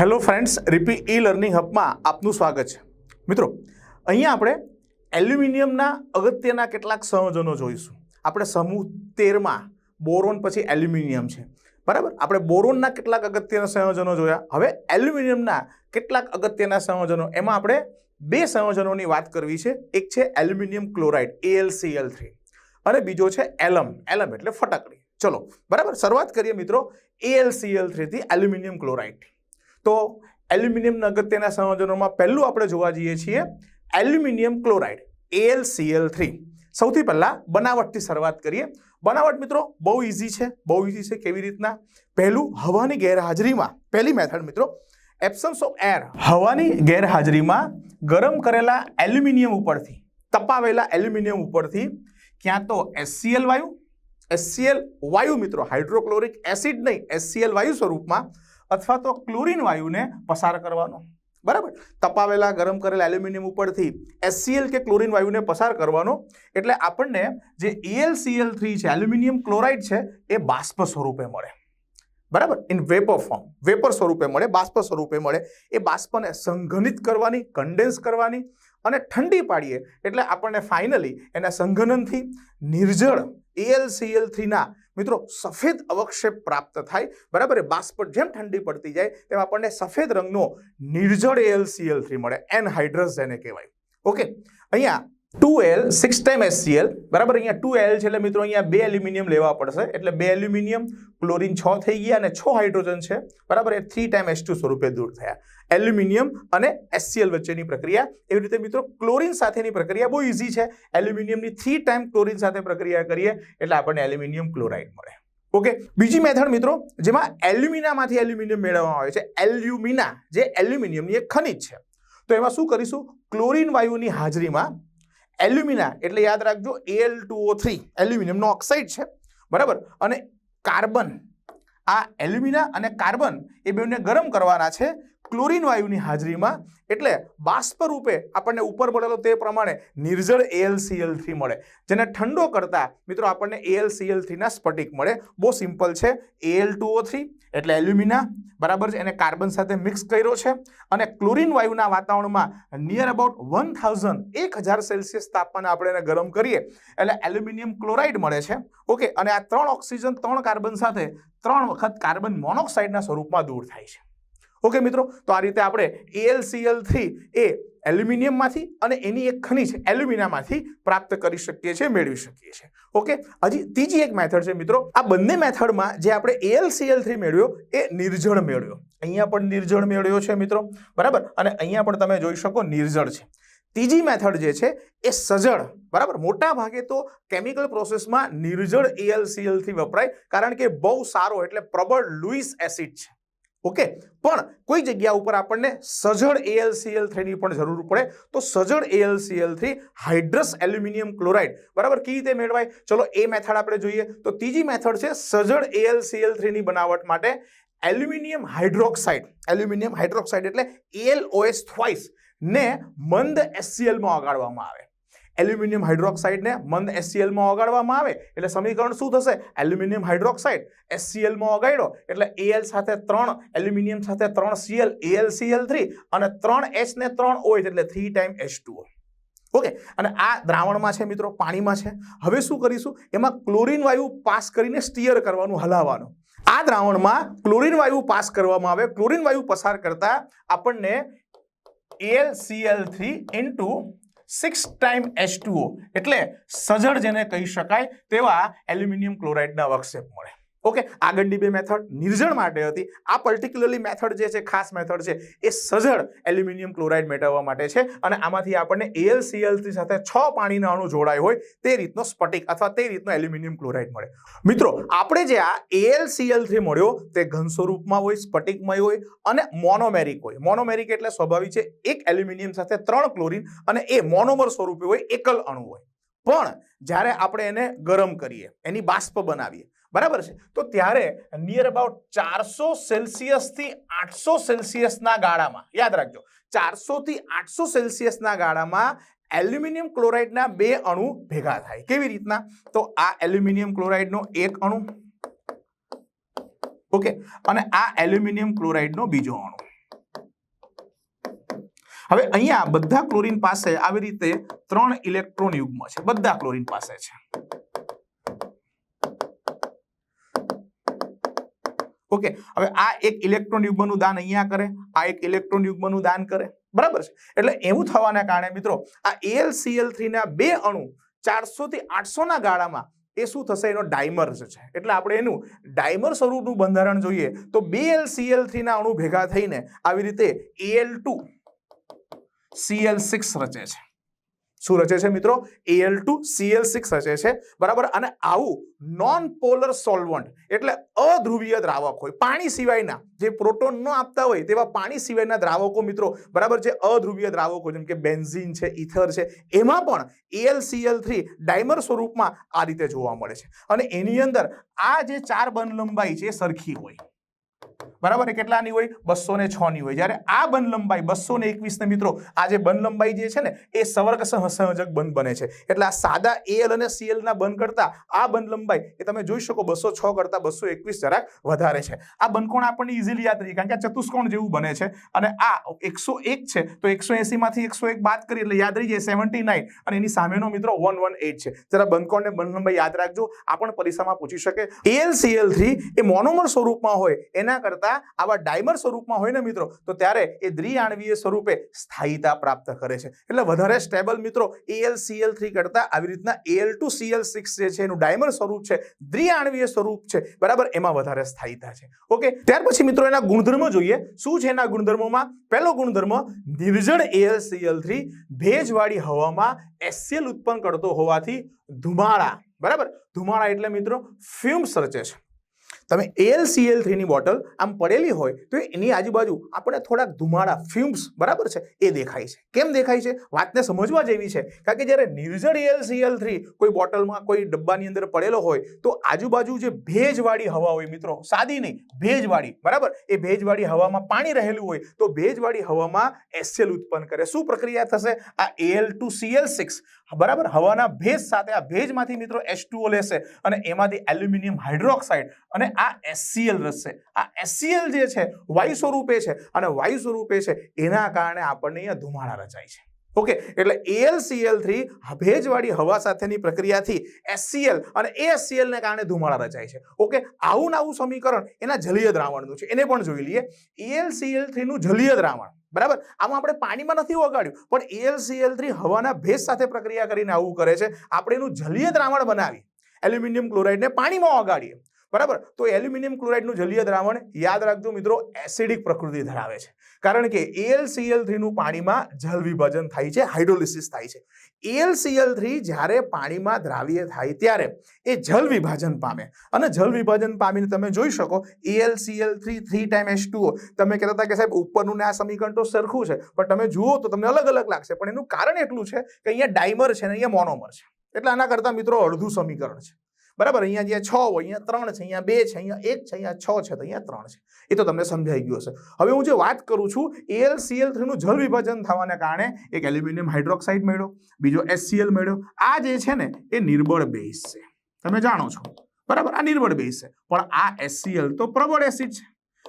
Hello friends, રિપી e learning હબમાં આપનું સ્વાગત છે. મિત્રો, અહીંયા આપણે એલ્યુમિનિયમના અગત્યના કેટલાક સંયોજનો જોઈશું. આપણે સમૂહ તેરમાં બોરોન પછી એલ્યુમિનિયમ છે. બરાબર? આપણે બોરોનના કેટલાક અગત્યના સંયોજનો જોયા. હવે એલ્યુમિનિયમના કેટલાક અગત્યના સંયોજનો, એમાં આપણે બે સંયોજનોની વાત કરવી છે. એક છે એલ્યુમિનિયમ ક્લોરાઇડ એએલસીએલ થ્રી. અને બીજો છે એલમ. એલમ એટલે ફટાકડી. ચલો, બરાબર? શરૂઆત કરીએ મિત્રો એએલસીએલ થ્રીથી એલ્યુમિનિયમ ક્લોરાઇડ તો એલ્યુમિનિયમના અગત્યના સંયોજનોમાં પહેલું આપણે જોવા જઈએ છીએ એલ્યુમિનિયમ ક્લોરાઇડ એલસીએલ થ્રી સૌથી પહેલાં બનાવટથી શરૂઆત કરીએ. બનાવટ મિત્રો બહુ ઇઝી છે. બહુ ઇઝી છે કેવી રીતના? પહેલું હવાની ગેરહાજરીમાં, પહેલી મેથડ મિત્રો એબ્સન્સ ઓફ એર હવાની ગેરહાજરીમાં ગરમ કરેલા એલ્યુમિનિયમ ઉપરથી, તપાવેલા એલ્યુમિનિયમ ઉપરથી ક્યાં તો એસસીએલ વાયુ એસસીએલ વાયુ મિત્રો, હાઇડ્રોક્લોરિક એસિડ નહીં એસસીએલ વાયુ સ્વરૂપમાં અથવા તો ક્લોરીન વાયુને પસાર કરવાનો. બરાબર? તપાવેલા ગરમ કરેલા એલ્યુમિનિયમ ઉપરથી એસસીએલ કે ક્લોરીન વાયુને પસાર કરવાનો. એટલે આપણને જે એલસીએલ થ્રી છે, એલ્યુમિનિયમ ક્લોરાઇડ છે, એ બાષ્પ સ્વરૂપે મળે. બરાબર? ઇન વેપર ફોર્મ વેપર સ્વરૂપે મળે, બાષ્પ સ્વરૂપે મળે. એ બાષ્પને સંઘનિત કરવાની કન્ડેન્સ કરવાની અને ઠંડી પાડીએ. એટલે આપણને ફાઇનલી એના સંઘનનથી નિર્જળ એલસીએલ થ્રીના મિત્રો, સફેદ અવક્ષેપ પ્રાપ્ત થાય, બરાબર એ બાષ્પ જેમ ઠંડી પડતી જાય, તેમ આપણને સફેદ રંગનો નિર્જળ એલસીએલ થ્રી મળે એનહાઇડ્રસ જેને કહેવાય. ઓકે અહીંયા two L six time HCl બરાબર? અહીંયા ટુ એલ છે એટલે મિત્રો અહીંયા બે એલ્યુમિનિયમ લેવા પડશે. એટલે બે એલ્યુમિનિયમ, ક્લોરીન છ થઈ ગયા અને છ હાઇડ્રોજન છે. બરાબર? એ થ્રી ટાઈમ એસ સ્વરૂપે દૂર થયા. એલ્યુમિનિયમ અને એસસીએલ વચ્ચેની પ્રક્રિયા. એવી રીતે મિત્રો, ક્લોરીન સાથેની પ્રક્રિયા બહુ ઇઝી છે. એલ્યુમિનિયમની થ્રી ટાઈમ ક્લોરીન સાથે પ્રક્રિયા કરીએ એટલે આપણને એલ્યુમિનિયમ ક્લોરાઇડ મળે. ઓકે? બીજી મેથડ મિત્રો, જેમાં એલ્યુમિનામાંથી એલ્યુમિનિયમ મેળવવામાં આવે છે. એલ્યુમિના, જે એલ્યુમિનિયમની એક ખનિજ છે. તો એમાં શું કરીશું? ક્લોરીન વાયુની હાજરીમાં એલ્યુમિના, એટલે યાદ રાખજો, એલ ટુઓ થ્રી એલ્યુમિનિયમનો ઓક્સાઇડ છે, બરાબર? અને કાર્બન, આ એલ્યુમિના અને કાર્બન એ બેને ગરમ કરવાના છે ક્લોરીન વાયુની હાજરીમાં, એટલે બાષ્પ રૂપે આપણને ઉપર મળેલો તે પ્રમાણે નિર્જળ એલસીએલ થ્રી મળે. જેને ઠંડો કરતા, મિત્રો, આપણને એલસીએલ થ્રીના સ્ફટિક મળે. બહુ સિમ્પલ છે, એલ ટુઓ થ્રી, એટલે એલ્યુમિના બરાબર છે? એને કાર્બન સાથે મિક્સ કર્યો છે અને ક્લોરિન વાયુના વાતાવરણમાં નિયર અબાઉટ વન થાઉઝન્ડ એક હજાર સેલ્સિયસ તાપમાને આપણે એને ગરમ કરીએ એટલે એલ્યુમિનિયમ ક્લોરાઇડ મળે છે. ઓકે, અને આ ત્રણ ઓક્સિજન ત્રણ કાર્બન સાથે ત્રણ વખત કાર્બન મોનોક્સાઇડના સ્વરૂપમાં દૂર થાય છે. ઓકે મિત્રો, તો આ રીતે આપણે એલસીએલ થ્રી એ એલ્યુમિનિયમમાંથી અને એની એક ખનિજ એલ્યુમિનામાંથી પ્રાપ્ત કરી શકીએ છીએ, મેળવી શકીએ છીએ. ઓકે હજી ત્રીજી એક મેથડ છે મિત્રો. આ બંને મેથડમાં જે આપણે એલસીએલ થ્રી મેળવ્યો, એ નિર્જળ મેળવ્યો. અહીંયા પણ નિર્જળ મેળવ્યો છે મિત્રો. બરાબર? અને અહીંયા પણ તમે જોઈ શકો નિર્જળ છે. ત્રીજી મેથડ જે છે, એ સજળ. બરાબર? મોટા ભાગે તો કેમિકલ પ્રોસેસમાં નિર્જળ એએલસીએલથી વપરાય, કારણ કે બહુ સારો એટલે પ્રબળ લુઈસ એસિડ છે. ઓકે? પણ કોઈ જગ્યા ઉપર આપણને સજળ એલસીએલ થ્રીની પણ જરૂર પડે. તો સજળ LCL three hydrous aluminium chloride. બરાબર? કઈ રીતે મેળવાય? ચલો, એ મેથડ આપણે જોઈએ. તો ત્રીજી મેથડ છે સજળ એલસીએલ થ્રીની બનાવટ માટે એલ્યુમિનિયમ હાઇડ્રોક્સાઇડ. એલ્યુમિનિયમ હાઇડ્રોક્સાઇડ એટલે એલઓએસ થ્વાઇસ ને મંદ એસસીએલમાં ઓગાળવામાં આવે. એલ્યુમિનિયમ હાઇડ્રોક્સાઇડને મંદ એસસીએલમાં ઓગાળવામાં આવે, એટલે સમીકરણ શું થશે? એલ્યુમિનિયમ હાઇડ્રોક્સાઇડ એસસીએલમાં ઓગાળ્યો, એટલે એલ સાથે ત્રણ, એલ્યુમિનિયમ સાથે ત્રણ સીએલ એલસીએલ થ્રી અને ત્રણ એચને ત્રણ ઓઇટ એટલે થ્રી ટાઈમ એચ ઓકે, અને આ દ્રાવણમાં છે મિત્રો, પાણીમાં છે. હવે શું કરીશું? એમાં ક્લોરિન વાયુ પાસ કરીને સ્ટીયર કરવાનું હલાવવાનું. આ દ્રાવણમાં ક્લોરિન વાયુ પાસ કરવામાં આવે. ક્લોરિન વાયુ પસાર કરતા આપણને L three into six time H એટલે સજળ જેને કહી શકાય તેવા એલ્યુમિનિયમ ક્લોરાઇડના વર્કશેપ મળે. ઓકે આગળની બે મેથડ નિર્જળ માટે હતી. આ પર્ટિક્યુલરલી મેથડ જે છે, ખાસ મેથડ છે, એ સજળ એલ્યુમિનિયમ ક્લોરાઇડ મેળવવા માટે છે. અને આમાંથી આપણને એલસીએલ સાથે છ પાણીના અણુ જોડાય હોય, તે રીતનો સ્ફટિક અથવા તે રીતનો એલ્યુમિનિયમ ક્લોરાઇડ મળે. મિત્રો, આપણે જે આ એલસીએલથી મળ્યો, તે ઘન સ્વરૂપમાં હોય, સ્ફટિકમય હોય અને મોનોમેરિક હોય. મોનોમેરિક એટલે સ્વાભાવિક છે, એક એલ્યુમિનિયમ સાથે ત્રણ ક્લોરિન અને એ મોનોમર સ્વરૂપે હોય, એકલ અણુ હોય. પણ જ્યારે આપણે એને ગરમ કરીએ, એની બાષ્પ બનાવીએ બરાબર છે? તો ત્યારે નિયર અબાઉટ ચારસો સેલ્સિયસથી આઠસો સેલ્સિયસના ગાળામાં, યાદ રાખજો, ચારસો થી આઠસો સેલ્સિયસના ગાળામાં એલ્યુમિનિયમ ક્લોરાઇડના બે અણુ ભેગા થાય. કેવી રીતના? તો આ એલ્યુમિનિયમ ક્લોરાઇડનો એક અણુ, ઓકે, અને આ એલ્યુમિનિયમ ક્લોરાઇડનો બીજો અણુ. હવે અહીંયા બધા ક્લોરિન પાસે આવી રીતે ત્રણ ઇલેક્ટ્રોન યુગ્મ છે, બધા ક્લોરિન પાસે છે. ઓકે, હવે આ એક ઇલેક્ટ્રોન યુગ્મનું દાન અહીંયા કરે, આ એક ઇલેક્ટ્રોન યુગ્મનું દાન કરે. બરાબર છે? એટલે એવું થવાના કારણે મિત્રો, આ AlCl3 ના બે અણુ ચારસો થી આઠસો ના ગાળામાં, એ શું થશે? એનો ડાયમર છે. એટલે આપણે એનું ડાયમર સ્વરૂપનું બંધારણ જોઈએ, તો બે એલ ના અણુ ભેગા થઈને આવી રીતે એલ ટુ સીએલ સિક્સ રચે છે. શું રચે છે મિત્રો? એલ ટુ સીએલ સિક્સ રચે છે. બરાબર? અને આવું નોન પોલર સોલ્વન્ટ એટલે અધ્રુવીય દ્રાવક હોય. પાણી સિવાયના જે પ્રોટોન ન આપતા હોય તેવા પાણી સિવાયના દ્રાવકો મિત્રો, બરાબર? જે અધ્રુવીય દ્રાવકો જેમ કે બેન્ઝીન છે, ઇથર છે, એમાં પણ એલસીએલ થ્રી ડાયમર સ્વરૂપમાં આ રીતે જોવા મળે છે. અને એની અંદર આ જે ચાર બન લંબાઈ છે સરખી હોય. બરાબર? એ કેટલાની હોય? બસો ને છ ની હોય. જ્યારે આ બન લંબાઈ બસો ને એકવીસ ને મિત્રો આ જે બન લંબાઈ જે છે ને, એ સવર્ગ સહસંયોજક બન બને છે. એટલે આ સાદા એલ અને સીએલ ના બન કરતા આ બન લંબાઈ, એ તમે જોઈ શકો બસો છ કરતા બસો એકવીસ જરાક વધારે છે. આ બનકોણ આપણને ઇઝીલી યાદ રહી? કારણ કે આ ચતુષ્કોણ જેવું બને છે. અને આ એકસો એક છે, તો એકસો એસી માંથી એકસો એક બાદ કરી, એટલે યાદ રહી જાય સેવન્ટી નાઇન. અને એની સામેનો મિત્રો વન વન એટ છે. જરા બનકોણ ને બન લંબાઈ યાદ રાખજો. આ પણ પરીક્ષામાં પૂછી શકે. એલ સીએલ થ્રી એ મોનોમર સ્વરૂપમાં હોય, એના કરતા આવા ડાયમર સ્વરૂપમાં હોય ને મિત્રો, તો ત્યારે એ દ્વિઆણવીય સ્વરૂપે સ્થાયીતા પ્રાપ્ત કરે છે. એટલે વધારે સ્ટેબલ મિત્રો એલ સીએલ થ્રી કરતા આવી રીતના એલ ટુ સીએલ સિક્સ જે છે એનું ડાયમર સ્વરૂપ છે, દ્વિઆણવીય સ્વરૂપ છે, બરાબર, એમાં વધારે સ્થાયીતા છે. ઓકે, ત્યાર પછી મિત્રો એના ગુણધર્મો જોઈએ. શું છે એના ગુણધર્મોમાં? પહેલો ગુણધર્મ, નિર્જળ એલ સીએલ થ્રી ભેજવાળી હવામાં એસસીએલ ઉત્પન્ન કરતો હોવાથી ધુમાડા બરાબર? ધુમાડા એટલે મિત્રો ફ્યુમ્સ રચે છે. તમે એલસીએલ થ્રીની બોટલ આમ પડેલી હોય તો એની આજુબાજુ આપણે થોડાક ધુમાડા ફ્યુમ્સ બરાબર છે, એ દેખાય છે. કેમ દેખાય છે? વાતને સમજવા જેવી છે. કારણ કે જ્યારે નિર્જળ એલસીએલ થ્રી કોઈ બોટલમાં કોઈ ડબ્બાની અંદર પડેલો હોય તો આજુબાજુ જે ભેજવાળી હવા હોય મિત્રો, સાદી નહીં, ભેજવાળી, બરાબર? એ ભેજવાળી હવામાં પાણી રહેલું હોય તો ભેજવાળી હવામાં એસએલ ઉત્પન્ન કરે. શું પ્રક્રિયા થશે? આ એલ ટુ સીએલ સિક્સ બરાબર? હવાના ભેજ સાથે આ ભેજમાંથી મિત્રો એચ લેશે અને એમાંથી એલ્યુમિનિયમ હાઇડ્રોક્સાઇડ અને આ એસસીએલ રચશે. આ એસસીએલ જે છે વાયુ સ્વરૂપે છે અને વાયુ સ્વરૂપે છે, એના કારણે આપણને અહીંયા ધુમાડા રચાય છે. ઓકે, એટલે એએલસીએલ થ્રી ભેજવાળી હવા સાથેની પ્રક્રિયાથી એસસીએલ અને એએસસીએલને કારણે ધુમાડા રચાય છે. ઓકે, આવું આવું સમીકરણ એના જલીય દ્રાવણનું છે. એને પણ જોઈ લઈએ. એએલસીએલ થ્રીનું જલીય દ્રાવણ, બરાબર? આમાં આપણે પાણીમાં નથી ઓગાડ્યું પણ એએલસીએલ થ્રી હવાના ભેજ સાથે પ્રક્રિયા કરીને આવું કરે છે. આપણે એનું જલીય દ્રાવણ બનાવી એલ્યુમિનિયમ ક્લોરાઇડને પાણીમાં ઓગાડીએ બરાબર? તો એલ્યુમિનિયમ ક્લોરાઇડનું જલીય દ્રાવણ, યાદ રાખજો મિત્રો, એસિડિક પ્રકૃતિ ધરાવે છે. કારણ કે એલસીએલ થ્રીનું પાણીમાં જલ વિભાજન થાય છે, હાઇડ્રોલિસિસ થાય છે. એલસીએલ થ્રી જ્યારે પાણીમાં દ્રાવ્ય થાય ત્યારે એ જલ વિભાજન પામે. અને જલ વિભાજન પામીને તમે જોઈ શકો LCL three three time H two O તમે કહેતા હતા કે સાહેબ, ઉપરનું ને આ સમીકરણ તો સરખું છે. પણ તમે જુઓ તો તમને અલગ અલગ લાગશે. પણ એનું કારણ એટલું છે કે અહીંયા ડાયમર છે ને અહીંયા મોનોમર છે. એટલે આના કરતાં મિત્રો અડધું સમીકરણ છે. બરાબર? અહીંયા જ્યાં છ હોય, અહીંયા ત્રણ છે, અહીંયા બે છે, અહીંયા એક છે, અહીંયા છ છે, તો અહીંયા ત્રણ છે. એ તો તમને સમજાઈ ગયું હશે. હવે હું જે વાત કરું છું એલ સીએલ થ્રીનું જળ વિભાજન થવાને કારણે એક એલ્યુમિનિયમ હાઇડ્રોક્સાઇડ મળ્યો, બીજો એસસીએલ મળ્યો. આ જે છે ને, એ નિર્બળ બેઝ છે. તમે જાણો છો. બરાબર? આ નિર્બળ બેઝ છે. પણ આ એસસીએલ તો પ્રબળ એસિડ છે.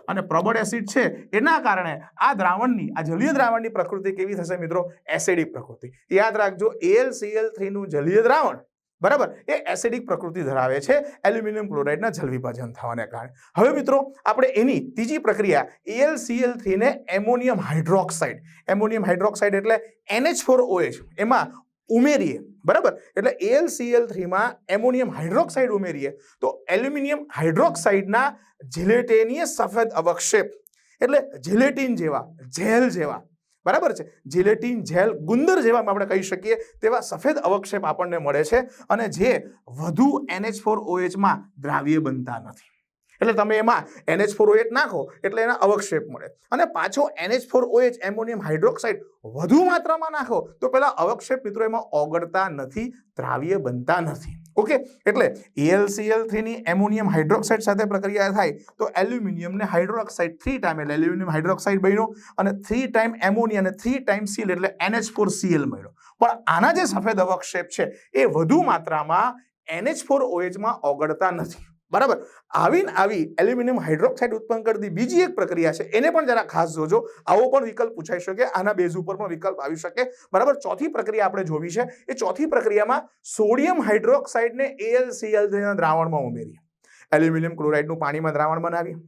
અને પ્રબળ એસિડ છે એના કારણે આ દ્રાવણની, આ જલીય દ્રાવણની પ્રકૃતિ કેવી થશે મિત્રો? એસિડિક પ્રકૃતિ. યાદ રાખજો એલ સીએલ થ્રીનું જલીય દ્રાવણ બરાબર? એ એસિડિક પ્રકૃતિ ધરાવે છે એલ્યુમિનિયમ ક્લોરાઇડના જલ વિભાજન થવાને કારણે. હવે મિત્રો, આપણે એની ત્રીજી પ્રક્રિયા એએલસીએલ થ્રીને એમોનિયમ હાઇડ્રોક્સાઇડ. એમોનિયમ હાઇડ્રોક્સાઇડ એટલે એનએચ ફોર ઓએચ એમાં ઉમેરીએ. બરાબર? એટલે એએલસીએલ થ્રીમાં એમોનિયમ હાઇડ્રોક્સાઇડ ઉમેરીએ, તો એલ્યુમિનિયમ હાઇડ્રોક્સાઇડના જિલેટેનિય સફેદ અવક્ષેપ. એટલે જિલેટિન જેવા, જેલ જેવા બરાબર છે? જિલેટીન જેલ ગુંદર જેવા આપણે કહી શકીએ, તેવા સફેદ અવક્ષેપ આપણને મળે છે અને જે વધુ એનએચ ફોર ઓએચમાં દ્રાવ્ય બનતા નથી. એટલે તમે એમાં એનએચ ફોર ઓએચ નાખો, એટલે એના અવક્ષેપ મળે. અને પાછો NH four OH ammonium hydroxide વધુ માત્રામાં નાખો, તો પેલા અવક્ષેપ મિત્રો એમાં ઓગળતા નથી, દ્રાવ્ય બનતા નથી. ઓકે? એટલે એલસીએલ થ્રીની એમોનિયમ હાઇડ્રોક્સાઇડ સાથે પ્રક્રિયા થાય તો એલ્યુમિનિયમને હાઇડ્રોક્સાઇડ થ્રી ટાઈમ, એટલે એલ્યુમિનિયમ હાઇડ્રોક્સાઇડ બન્યો અને થ્રી ટાઈમ એમોનિયા અને થ્રી ટાઈમ સીલ, એટલે એનએચ ફોર સીએલ મળ્યો. પણ આના જે સફેદ અવક્ષેપ છે, એ વધુ માત્રામાં એનએચ ફોર ઓએચમાં ઓગળતા નથી. બરાબર? આવીને આવી એલ્યુમિનિયમ હાઇડ્રોક્સાઇડ ઉત્પન્ન કરતી બીજી એક પ્રક્રિયા છે, એને પણ જરા ખાસ જોજો. આવો પણ વિકલ્પ પૂછાઈ શકે, આના બેઝ ઉપર પણ વિકલ્પ આવી શકે. બરાબર? ચોથી પ્રક્રિયા આપણે જોવી છે. એ ચોથી પ્રક્રિયામાં સોડિયમ હાઇડ્રોક્સાઇડને એલસીએલ દ્રાવણમાં ઉમેરીએ. એલ્યુમિનિયમ ક્લોરાઇડનું પાણીમાં દ્રાવણ બનાવીએ.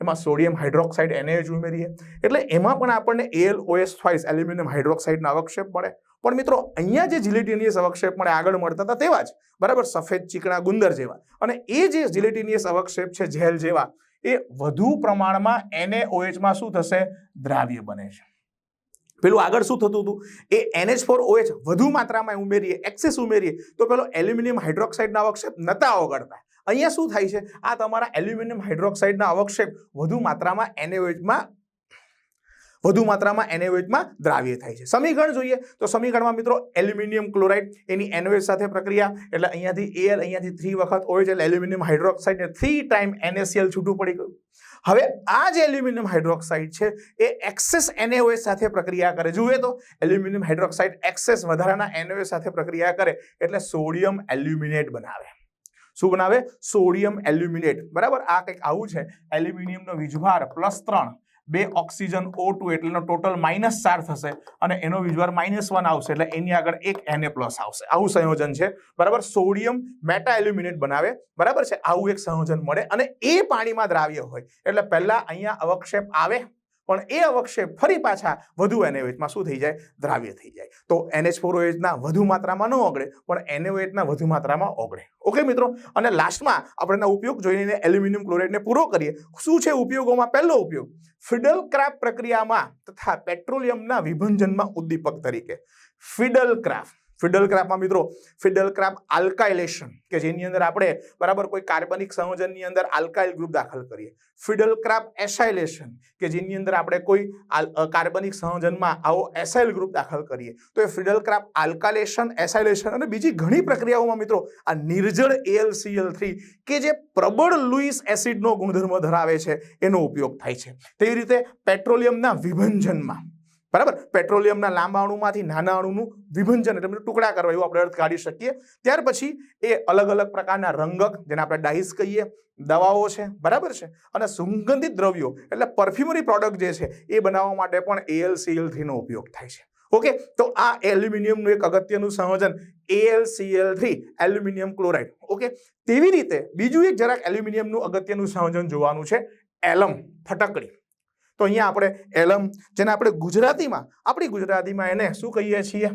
એમાં સોડિયમ હાઇડ્રોક્સાઇડ NaH ઉમેરીએ. એટલે એમાં પણ આપણને એલઓએસ ફાઇસ એલ્યુમિનિયમ હાઇડ્રોક્સાઇડનો અવક્ષેપ મળે. પણ મિત્રો, અહીંયા જે જિલેટિનિયસ અવક્ષેપ મને આગળ મળતા હતા તેવા જ. બરાબર? સફેદ ચીકણા ગુંદર જેવા. અને એ જે જિલેટિનિયસ અવક્ષેપ છે જેલ જેવા, એ વધુ પ્રમાણમાં એનએઓએચમાં શું થશે? દ્રાવ્ય બને છે. પેલું આગળ શું થતું હતું? એ એનએચ ફોર ઓએચ વધુ માત્રામાં ઉમેરીએ, એક્સેસ ઉમેરીએ, તો પેલો એલ્યુમિનિયમ હાઇડ્રોક્સાઇડના અવક્ષેપ નતા ઓગળતા. અહીંયા શું થાય છે? આ તમારા એલ્યુમિનિયમ હાઇડ્રોક્સાઇડના અવક્ષેપ વધુ માત્રામાં એનએઓએચમાં વધુ માત્રામાં એનેવેટમાં દ્રાવ્ય થાય છે. સમીકરણ જોઈએ તો સમીકરણમાં મિત્રો એલ્યુમિનિયમ ક્લોરાઇડ એની NaOH સાથે પ્રક્રિયા એટલે અહીંયાથી એલ અહીંયાથી થ્રી વખત OH એટલે એલ્યુમિનિયમ હાઇડ્રોક્સાઇડ ને થ્રી ટાઈમ એનએસીએલ છૂટું પડી ગયું. હવે આ જે એલ્યુમિનિયમ હાઇડ્રોક્સાઇડ છે, એ એક્સેસ એનએઓએસ સાથે પ્રક્રિયા કરે. જુએ તો, એલ્યુમિનિયમ હાઇડ્રોક્સાઇડ એક્સેસ વધારાના NaOH સાથે પ્રક્રિયા કરે એટલે સોડિયમ એલ્યુમિનેટ બનાવે. શું બનાવે? Sodium aluminate. બરાબર? આ કંઈક આવું છે. એલ્યુમિનિયમનો વીજભાર પ્લસ ત્રણ. બે ઓક્સિજન ઓ ટુ એટલે એનો ટોટલ માઇનસ ચાર થશે અને એનો વિઝ્યુઅલ માઇનસ વન આવશે એટલે એની આગળ એક Na પ્લસ આવશે. આવું સંયોજન છે. બરાબર? સોડિયમ મેટા એલ્યુમિનેટ બનાવે. બરાબર છે? આવું એક સંયોજન મળે અને એ પાણીમાં દ્રાવ્ય હોય. એટલે પહેલા અહીંયા અવક્ષેપ આવે. પણ એ અવક્ષેપ ફરી પાછા વધુ NaOH શું થઈ જાય? દ્રાવ્ય થઈ જાય. તો NH4OH ના વધુ માત્રામાં ન ઓગળે, પણ NaOH વધુ માત્રામાં ઓગળે. ઓકે મિત્રો? અને લાસ્ટમાં આપણે એના ઉપયોગ જોઈને એલ્યુમિનિયમ ક્લોરાઇડને પૂરો કરીએ. શું છે ઉપયોગોમાં? પહેલો ઉપયોગ, ફિડલ ક્રાફ્ટ પ્રક્રિયામાં તથા પેટ્રોલિયમના વિભંજનમાં ઉદ્દીપક તરીકે, ફિડલ ક્રાફ્ટ. ફિડલ ક્રાફ્ટમાં મિત્રો ફિડલ ક્રાફ્ટ આલ્કાઇલેશન કે જેની અંદર આપણે બરાબર કોઈ કાર્બનિક સંયોજનની અંદર આલ્કાઇલ ગ્રુપ દાખલ કરીએ. ફિડલ ક્રાફ્ટ એસાઇલેશન કે જેની અંદર આપણે કોઈ કાર્બનિક સંયોજનમાં આવો એસાઇલ ગ્રુપ દાખલ કરીએ. તો એ ફિડલ ક્રાફ્ટ આલ્કાલેશન એસાઇલેશન અને બીજી ઘણી પ્રક્રિયાઓમાં મિત્રો, આ નિર્જળ એલસીએલ થ્રી કે જે પ્રબળ લુઈસ એસિડનો ગુણધર્મ ધરાવે છે, એનો ઉપયોગ થાય છે. તેવી રીતે પેટ્રોલિયમના વિભંજનમાં બરાબર? પેટ્રોલિયમના લાંબા અણુમાંથી નાના અણુનું વિભંજન એટલે ટુકડા કરવા એવું આપણે અર્થ કાઢી શકીએ. ત્યાર પછી એ અલગ અલગ પ્રકારના રંગક, જેને આપણે ડાઈસ કહીએ, દવાઓ છે, બરાબર છે? અને સુગંધિત દ્રવ્યો એટલે પરફ્યુમરી પ્રોડક્ટ જે છે એ બનાવવા માટે પણ એએલસીએલ થ્રીનો ઉપયોગ થાય છે. ઓકે? તો આ એલ્યુમિનિયમનું એક અગત્યનું સંયોજન AlCl three aluminium chloride. Okay? તેવી રીતે બીજું એક જરાક એલ્યુમિનિયમનું અગત્યનું સંયોજન જોવાનું છે એલમ, ફટકડી. તો અહીંયા આપણે એલમ, જેને આપણે ગુજરાતીમાં, આપણી ગુજરાતીમાં એને શું કહીએ છીએ?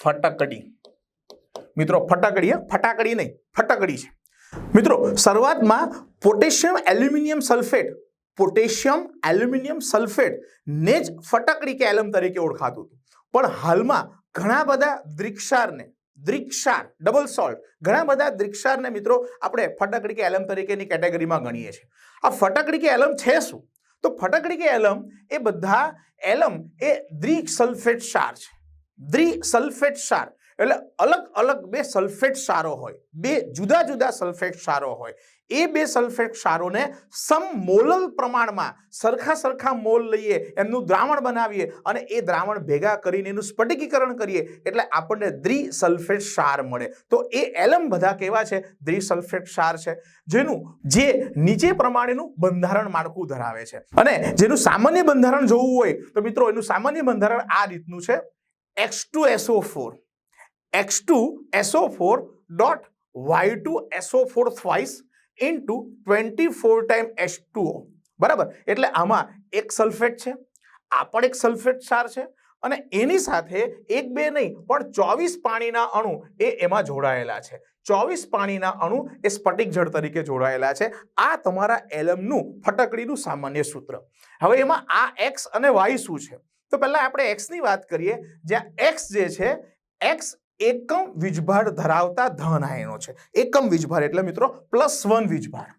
ફટકડી. મિત્રો, ફટાકડી ફટાકડી નહીં, ફટકડી છે. મિત્રો, શરૂઆતમાં potassium aluminium sulphate, potassium aluminium sulphate ને જ ફટકડી કે એલમ તરીકે ઓળખાતું હતું. પણ હાલમાં ઘણા બધા દ્રિક્ષારને દ્રિક્ષાર ડબલ સોલ્ટ ઘણા બધા દ્રિક્ષારને મિત્રો આપણે ફટકડી કે એલમ તરીકેની કેટેગરીમાં ગણીએ છીએ. આ ફટકડી કે એલમ છે શું? તો ફટકડી કે એલમ એ બધા એલમ એ દ્રિસલ્ફેટ ક્ષાર છે. દ્રિસલ્ફેટ ક્ષાર એટલે અલગ અલગ બે સલ્ફેટ ક્ષારો હોય. બે જુદા જુદા સલ્ફેટ ક્ષારો હોય. એ બે સલ્ફેટ ક્ષારોને સમમોલલ પ્રમાણમાં સરખા સરખા મોલ લઈએ, એમનું દ્રાવણ બનાવીએ અને એ દ્રાવણ ભેગા કરીને એનું સ્ફટિકીકરણ કરીએ એટલે આપણને દ્રિસલ્ફેટ ક્ષાર મળે. તો એ એલમ બધા કેવા છે? દ્રિસલ્ફેટ ક્ષાર છે. જેનું જે નીચે પ્રમાણેનું બંધારણ માળખું ધરાવે છે. અને જેનું સામાન્ય બંધારણ જોવું હોય, તો મિત્રો એનું સામાન્ય બંધારણ આ રીતનું છે. X two SO four. X two SO four dot Y two SO four twice into twenty four time S two O બરાબર? એટલે આમાં એક સલ્ફેટ છે, આ પણ એક સલ્ફેટ ક્ષાર છે, અને એની સાથે એક બે નહીં, પણ ચોવીસ પાણીના અણુ એ એમાં જોડાયેલા છે. ચોવીસ પાણીના અણુ એ સ્ફટિક જળ તરીકે જોડાયેલા છે. આ તમારા એલમનું ફટકડીનું સામાન્ય સૂત્ર. હવે એમાં આ એક્સ અને વાય શું છે? તો પહેલાં આપણે એક્સની વાત કરીએ. જ્યાં એક્સ જે છે, એક્સ એકમ વીજભાર ધરાવતા ધન આયનો છે. એકમ વીજભાર એટલે મિત્રો પ્લસ વન વીજભાર.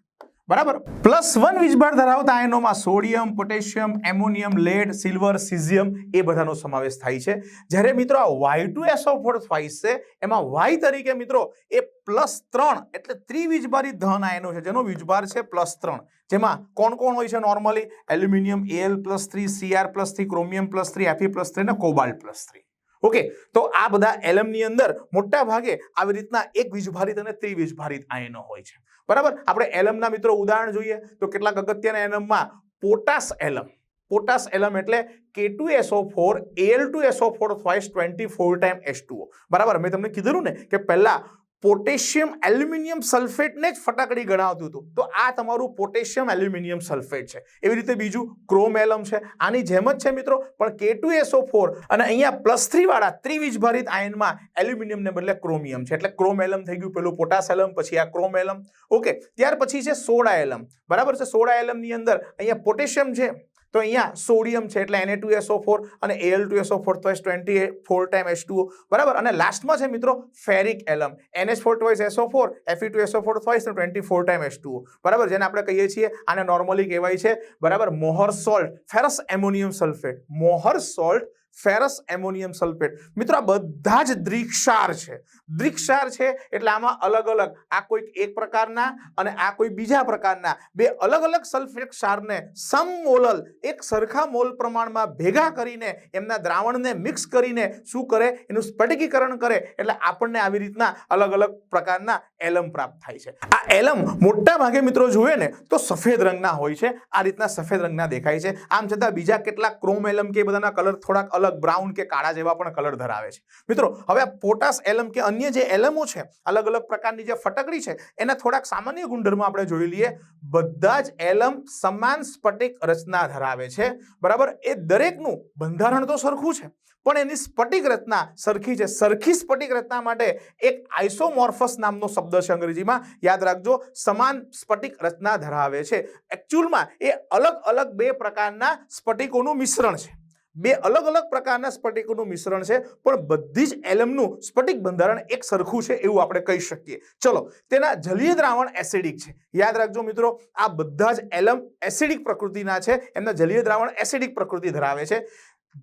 બરાબર? પ્લસ વન વીજભાર ધરાવતા આયનોમાં sodium, potassium, ammonium lead silver caesium એ બધાનો સમાવેશ થાય છે. જ્યારે મિત્રો આ વાય ટુ એસો ફોર છે, એમાં વાય તરીકે મિત્રો એ પ્લસ ત્રણ એટલે ત્રિવીજભારી ધન આયનો છે. જેનો વીજભાર છે પ્લસ ત્રણ. જેમાં કોણ કોણ હોય છે normally aluminium L plus three CR plus three chromium plus three F E plus three અને કોબાલ્ટ પ્લસ થ્રી ઓકે તો આ બધા એલમની અંદર મોટા ભાગે આવી રીતના એક વીજભારિત અને ત્રિવીજભારિત આયનો હોય છે. બરાબર? આપણે એલમના મિત્રો ઉદાહરણ જોઈએ. તો કેટલાક અગત્યના એલમમાં પોટાસ એલમ. પોટાસ એલમ એટલે કે two SO four L two SO four twice twenty four time S બરાબર? મેં તમને કીધેલું ને કે પહેલા પોટેશિયમ એલ્યુમિનિયમ સલ્ફેટને જ ફટાકડી ગણાવતું હતું. તો આ તમારું પોટેશિયમ એલ્યુમિનિયમ સલ્ફેટ છે. એવી રીતે બીજું ક્રોમ એલમ છે. આની જેમ જ છે મિત્રો, પણ કે ટુ એસઓ ફોર અને અહીંયા પ્લસ થ્રીવાળા ત્રિવીજભરિત આયનમાં એલ્યુમિનિયમને બદલે ક્રોમિયમ છે. એટલે ક્રોમ એલમ થઈ ગયું પેલું પોટાસ એલમ પછી આ ક્રોમ એલમ ઓકે, ત્યાર પછી છે સોડા એલમ બરાબર છે? સોડા એલમની અંદર અહીંયા પોટેશિયમ છે. તો અહીંયા સોડિયમ છે એટલે એને ટુ એસઓ ફોર અને એલ ટુ એસઓ ફોર તો twenty four time S two બરાબર? અને લાસ્ટમાં છે મિત્રો ferric alum NH four twice SO four FE two SO four twice twenty four time S two બરાબર? જેને આપણે કહીએ છીએ, આને નોર્મલી કહેવાય છે. બરાબર? Mohr salt ferrous ammonium sulphate Mohr salt ferrous ammonium sulphate. મિત્રો, આ બધા જ દ્રિક્ષાર છે. દ્રિક્ષાર છે એટલે આમાં અલગ અલગ આ કોઈક એક પ્રકારના અને આ કોઈ બીજા પ્રકારના. બે અલગ અલગ સલ્ફેટ ક્ષારને સમમોલલ, એક સરખા મોલ પ્રમાણમાં ભેગા કરીને એમના દ્રાવણને મિક્સ કરીને શું કરે? એનું સ્ફટિકીકરણ કરે. એટલે આપણને આવી રીતના અલગ અલગ પ્રકારના એલમ પ્રાપ્ત થાય છે. આ એલમ મોટા ભાગે મિત્રો જોઈએ ને તો સફેદ રંગના હોય છે. આ રીતના સફેદ રંગના દેખાય છે. આમ છતાં બીજા કેટલાક ક્રોમ એલમ કે બધાના કલર થોડાક અલગ બ્રાઉન કે કાળા જેવા પણ કલર ધરાવે છે. મિત્રો, હવે પોટાસ એલમ કે અન્ય જે એલમો છે, અલગ અલગ પ્રકારની જે ફટકડી છે, એના થોડાક સામાન્ય ગુણધર્મો આપણે જોઈ લઈએ. બધા જ એલમ સમાન સ્ફટિક રચના ધરાવે છે. બરાબર? એ દરેકનું બંધારણ તો સરખું છે, પણ એની સ્ફટિક રચના સરખી છે. સરખી સ્ફટિક રચના માટે એક આઇસોમોર્ફસ નામનો શબ્દ છે અંગ્રેજીમાં. યાદ રાખજો, સમાન સ્ફટિક રચના ધરાવે છે. એકચ્યુઅલમાં એ અલગ અલગ બે પ્રકારના સ્ફટિકોનું મિશ્રણ છે. બે અલગ અલગ પ્રકારના સ્ફટિકોનું મિશ્રણ છે, પણ બધી જ એલમનું સ્ફટિક બંધારણ એક સરખું છે એવું આપણે કહી શકીએ. ચલો, તેના જલીય દ્રાવણ એસિડિક છે. યાદ રાખજો મિત્રો, આ બધા જ એલમ એસિડિક પ્રકૃતિના છે, એમના જલીય દ્રાવણ એસિડિક પ્રકૃતિ ધરાવે છે.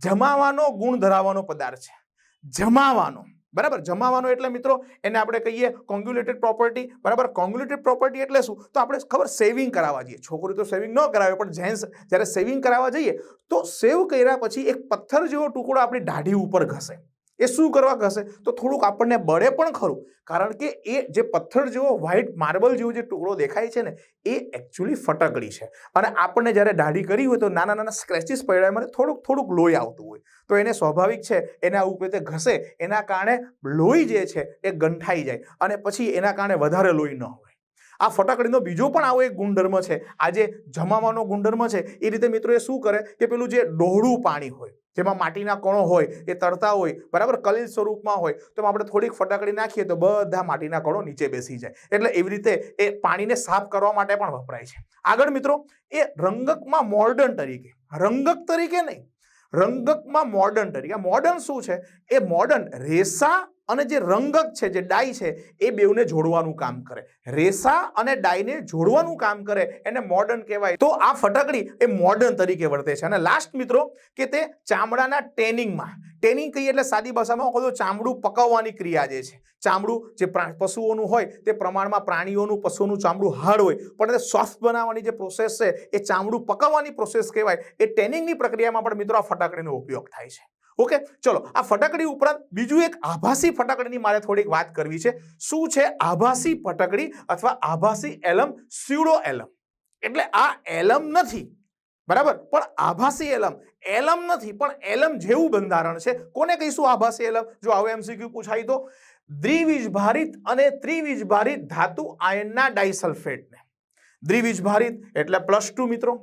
જમાવાનો ગુણ ધરાવવાનો પદાર્થ છે. જમાવાનો. બરાબર? જમાવાનો એટલે મિત્રો એને આપણે કહીએ કોંગ્યુલેટેડ પ્રોપર્ટી બરાબર? કોંગ્યુલેટેડ પ્રોપર્ટી એટલે શું? તો આપણે ખબર સેવિંગ કરાવવા જઈએ. છોકરી તો સેવિંગ ન કરાવે, પણ જેન્ટ્સ જ્યારે સેવિંગ કરાવવા જઈએ, તો સેવ કર્યા પછી એક પથ્થર જેવો ટુકડો આપણી દાઢી ઉપર ઘસે. એ શું કરવા ઘસે તો થોડુંક આપણને બળે પણ ખરું. કારણ કે એ જે પથ્થર જેવો વ્હાઇટ માર્બલ જેવો જે ટુકડો દેખાય છે ને, એ એકચ્યુઅલી ફટકડી છે. અને આપણને જ્યારે દાઢી કરી હોય તો નાના નાના સ્ક્રેચીસ પડ્યા મને થોડુંક થોડુંક લોહી આવતું હોય. તો એને સ્વાભાવિક છે, એના ઉપર તે ઘસે, એના કારણે લોહી જે છે એ ગંઠાઈ જાય. અને પછી એના કારણે વધારે લોહી ન હોય. આ ફટાકડીનો બીજો પણ આવો એક ગુણધર્મ છે. આજે જમાવાનો ગુણધર્મ છે, એ રીતે મિત્રો એ શું કરે કે પેલું જે ડોહળું પાણી હોય, જેમાં માટીના કણો હોય, એ તરતા હોય, બરાબર કલિલ સ્વરૂપમાં હોય, તો આપણે થોડીક ફટાકડી નાખીએ તો બધા માટીના કણો નીચે બેસી જાય. એટલે એવી રીતે એ પાણીને સાફ કરવા માટે પણ વપરાય છે. આગળ મિત્રો, એ રંગકમાં મોર્ડન તરીકે, રંગક તરીકે નહીં, રંગકમાં મોર્ડન તરીકે મોર્ડન શું છે? એ મોર્ડન રેસા અને જે રંગક છે, જે ડાય છે, એ બેઉને જોડવાનું કામ કરે. રેસા અને ડાયને જોડવાનું કામ કરે, એને મોડર્ન કહેવાય. તો આ ફટકડી એ મોડર્ન તરીકે વર્તે છે. અને લાસ્ટ મિત્રો, કે તે ચામડાના ટેનિંગમાં, ટેનિંગ કહીએ એટલે સાદી ભાષામાં કહો ચામડું પકવવાની ક્રિયા જે છે. ચામડું જે પશુઓનું હોય, તે પ્રમાણમાં પ્રાણીઓનું, પશુઓનું ચામડું હાર્ડ હોય, પણ તે સોફ્ટ બનાવવાની જે પ્રોસેસ છે, એ ચામડું પકવવાની પ્રોસેસ કહેવાય. એ ટેનિંગની પ્રક્રિયામાં પણ મિત્રો આ ફટાકડીનો ઉપયોગ થાય છે. ઓકે? ચલો, આ ફટાકડી ઉપરાંત બીજું એક આભાસી ફટાકડીની મારે થોડીક વાત કરવી છે. શું છે આભાસી ફટાકડી અથવા આભાસી એલમ? સ્યુડો એલમ. એટલે આ એલમ નથી, બરાબર? પણ આભાસી એલમ એલમ નથી, પણ એલમ જેવું બંધારણ છે. કોને કહીશું આભાસી એલમ? જો આવો એમસીક્યુ પૂછાય તો. દ્વિવિજભારિત અને ત્રિવિજભારિત ધાતુ આયનના ડાયસલ્ફેટને. દ્વિવિજભારિત એટલે પ્લસ ટુ મિત્રો.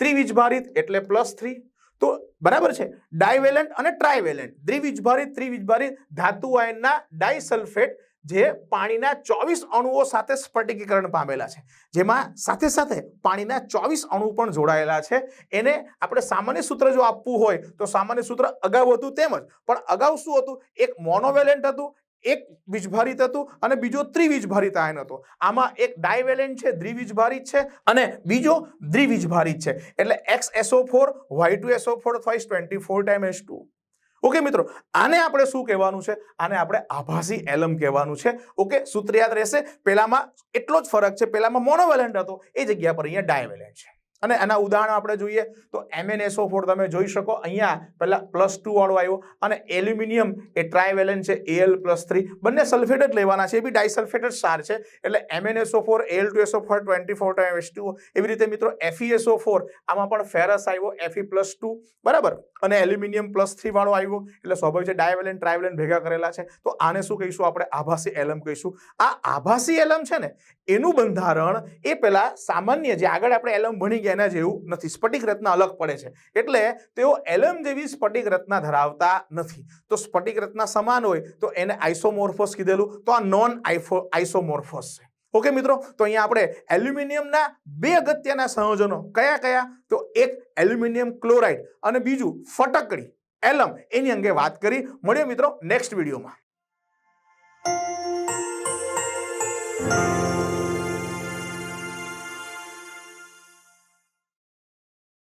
ત્રિવિજભારિત એટલે પ્લસ થ્રી તો બરાબર છે? ડાયવેલેન્ટ અને ટ્રાયવેલેન્ટ. દ્વિવિજભારી, ત્રિવિજભારી ધાતુ આયનના ડાયસલ્ફેટ જે પાણીના ચોવીસ અણુઓ સાથે સ્ફટિકીકરણ પામેલા છે. જેમાં સાથે સાથે પાણીના ચોવીસ અણુ પણ જોડાયેલા છે. એને આપણે સામાન્ય સૂત્ર જો આપવું હોય તો સામાન્ય સૂત્ર અગાઉ હતું તેમજ પણ અગાઉ શું હતું? એક મોનોવેલેન્ટ હતું એક વીજભારિત હતું અને બીજો ત્રિવીજભારિત આયન હતો. આમાં એક ડાયવેલેન્ટ છે, દ્વિવીજભારિત છે અને બીજો દ્વિવીજભારિત છે. એટલે X SO four, Y two SO four twice twenty four, time S two. Okay મિત્રો, આને આપણે શું કહેવાનું છે? આને આપણે આભાસી એલમ કહેવાનું છે. ઓકે, સૂત્ર યાદ રહેશે. પેલામાં એટલો જ ફરક છે. પેલામાં મોનોવેલેન્ટ હતો. એ જગ્યા પર અહીંયા ડાયવેલેન્ટ છે. અને એના ઉદાહરણ આપણે જોઈએ તો એમએનએસઓ ફોર તમે જોઈ શકો, અહીંયા પહેલાં પ્લસ ટુ વાળો આવ્યો અને એલ્યુમિનિયમ એ ટ્રાયવેલન છે એલ પ્લસ થ્રી બંને સલ્ફેટ જ લેવાના છે, એ બી ડાયસલ્ફેટ જ સાર છે, એટલે MnSO four L two SO four twenty four time S two એવી રીતે મિત્રો એફઈએસઓ ફોર આમાં પણ ફેરસ આવ્યો એફઈ પ્લસ ટુ બરાબર? અને એલ્યુમિનિયમ પ્લસ થ્રી વાળો આવ્યો, એટલે સ્વાભાવિક છે ડાયવેલન ટ્રાયવેલન ભેગા કરેલા છે. તો આને શું કહીશું આપણે? આભાસી એલમ કહીશું. આ આભાસી એલમ છે ને, એનું બંધારણ એ પેલા સામાન્ય, જે આગળ આપણે એલમ ભણી ગયા એના જેવું નથી. સ્ફટિક રત્ન અલગ પડે છે. એટલે તેઓ એલમ જેવી સ્ફટિક રચના ધરાવતા નથી. તો સ્ફટિક રચના સમાન હોય તો એને આઇસોમોર્ફોસ કીધેલું. તો આ નોન આઇફો, આઇસોમોર્ફોસ છે. ઓકે મિત્રો? તો અહીંયા આપણે એલ્યુમિનિયમના બે અગત્યના સંયોજનો. કયા કયા? તો એક એલ્યુમિનિયમ ક્લોરાઇડ અને બીજું ફટકડી. એલમ. એની અંગે વાત કરી. મળ્યો મિત્રો નેક્સ્ટ વિડીયોમાં.